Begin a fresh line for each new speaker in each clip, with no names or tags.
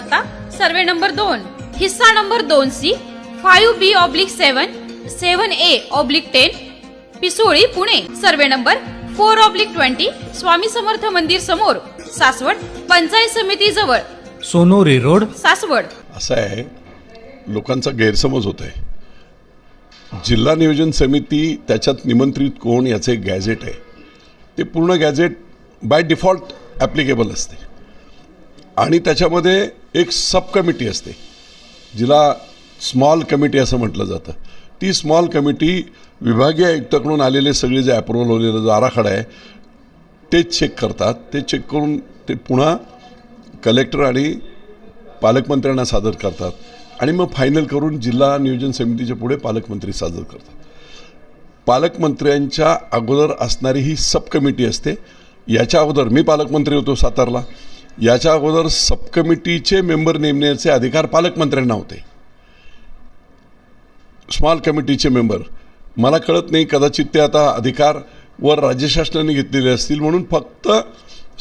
Survey number दोन हिस्सा number दोन C five B oblique seven seven A oblique ten Pisoli Pune. Survey number four oblique twenty Swami Samarth मंदिर समोर सासवड पंचायत समिती जवळ.
सोनोरी रोड.
सासवड.
असं आहे लोकांचा गैरसमज होत आहे जिल्हा नियोजन समिती त्याच्यात निमंत्रित कोण याचे गॅझेट आहे. ते पूर्ण गॅझेट बाय डिफॉल्ट ॲप्लिकेबल असते. आणि त्याच्यामध्ये एक सब कमिटी असते जिला स्मॉल कमिटी असं म्हटलं जातं. ती स्मॉल कमिटी विभागीय आयुक्ताकडून आलेले सगळे जे अप्रुव्हल होलेला जो आराखडा आहे ते चेक करतात. ते चेक करून ते पुन्हा कलेक्टर आणि पालकमंत्र्यांना सादर करतात. आणि मग फायनल करून जिल्हा नियोजन समितीच्या पुढे पालकमंत्री सादर करतात. पालकमंत्र्यांच्या अगोदर असणारी ही सब कमिटी असते. याच्या अगोदर मी पालकमंत्री होतो सातारला. याच्या अगोदर सब कमिटीचे मेंबर नेमण्याचे अधिकार पालकमंत्र्यांना होते. स्मॉल कमिटीचे मेंबर. मला कळत नाही कदाचित ते आता अधिकार वर राज्य शासनाने घेतलेले असतील म्हणून फक्त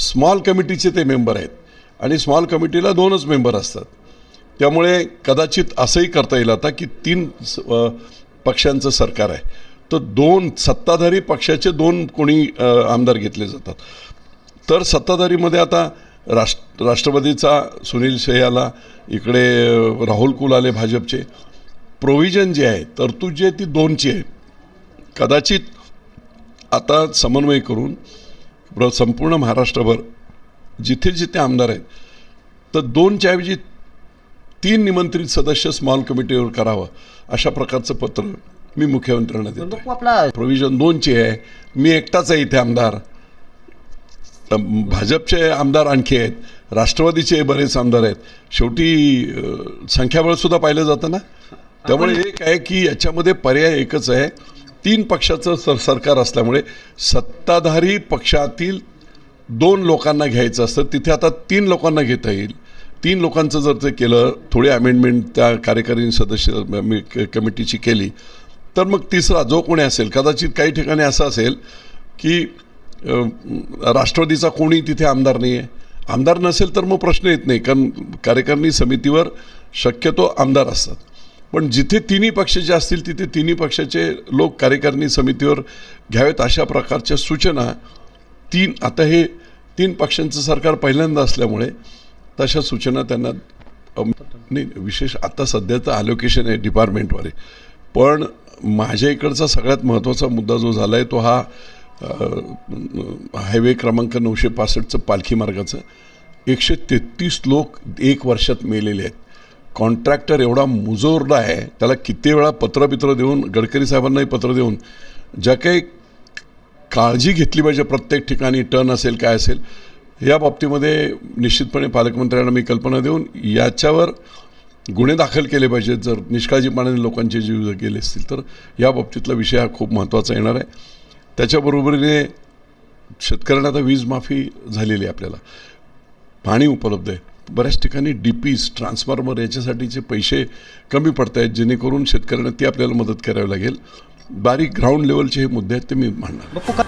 स्मॉल कमिटीचे ते मेंबर आहेत. आणि स्मॉल कमिटीला दोनच मेंबर असतात. त्यामुळे कदाचित असंही करता येईल आता की तीन पक्षांचं सरकार आहे. तर दोन सत्ताधारी पक्षाचे दोन कोणी आमदार घेतले जातात. तर सत्ताधारीमध्ये आता राष्ट्र राष्ट्रवादीचा सुनील शेयाला इकडे राहुल कुल आले भाजपचे. प्रोव्हिजन जे आहे तरतूद जी आहे ती दोनची आहे. कदाचित आता समन्वय करून प्र- संपूर्ण महाराष्ट्रभर जिथे जिथे आमदार आहेत तर दोनच्या ऐवजी तीन निमंत्रित सदस्य स्मॉल कमिटीवर करावं अशा प्रकारचं पत्र मी मुख्यमंत्र्यांना देतो
आपला
प्रोव्हिजन दोनची आहे. मी एकटाच आहे इथे आमदार. भाजपचे आमदार आणखी आहेत राष्ट्रवादीचे बरेच आमदार आहेत. शेवटी संख्याबळसुद्धा पाहिलं जातं ना? त्यामुळे एक आहे की याच्यामध्ये पर्याय एकच आहे. तीन पक्षाचं सर सरकार असल्यामुळे सत्ताधारी पक्षातील दोन लोकांना घ्यायचं असतं. तिथे आता तीन लोकांना घेता येईल. तीन लोकांचं जर ते केलं थोडी अमेंडमेंट त्या कार्यकारी सदस्य कमिटीची केली तर मग तिसरा जो कोणी असेल कदाचित काही ठिकाणी असं असेल की राष्ट्रवादीचा कोणी तिथे आमदार नाही आहे आमदार नसेल तर मग प्रश्न येत नाही कारण कार्यकारिणी समितीवर शक्यतो आमदार असतात. पण जिथे तिन्ही पक्षाचे असतील तिथे तिन्ही पक्षाचे लोक कार्यकारिणी समितीवर घ्यावेत अशा प्रकारच्या सूचना तीन आता हे तीन पक्षांचं सरकार पहिल्यांदा असल्यामुळे तशा सूचना त्यांना नाही विशेष आता सध्या तर अलोकेशन आहे डिपार्टमेंटवर पण माझ्या इकडचा सगळ्यात महत्त्वाचा मुद्दा जो झाला आहे तो हा हायवे क्रमांक नऊशे पासष्टचं पालखी मार्गाचं एकशे तेहतीस लोक एक वर्षात मेलेले आहेत. कॉन्ट्रॅक्टर एवढा मुजोरला आहे त्याला किती वेळा पत्रबित्र देऊन गडकरी साहेबांनाही पत्र देऊन ज्या काही काळजी घेतली पाहिजे प्रत्येक ठिकाणी टर्न असेल काय असेल या बाबतीमध्ये निश्चितपणे पालकमंत्र्यांना मी कल्पना देऊन याच्यावर गुन्हे दाखल केले पाहिजेत. जर निष्काळजीपणाने लोकांचे जीव गेले असतील तर या बाबतीतला विषय हा खूप महत्त्वाचा येणार आहे. त्याच्याबरोबरीने शेतकऱ्यांना आता वीज माफी झालेली आहे आपल्याला. पाणी उपलब्ध आहे. बऱ्याच ठिकाणी डी पीज ट्रान्सफॉर्मर याच्यासाठीचे पैसे कमी पडत आहेत जेणेकरून शेतकऱ्यांना ती आपल्याला मदत करावी लागेल. बारीक ग्राउंड लेवलचे हे मुद्दे आहेत ते मी मांडणार.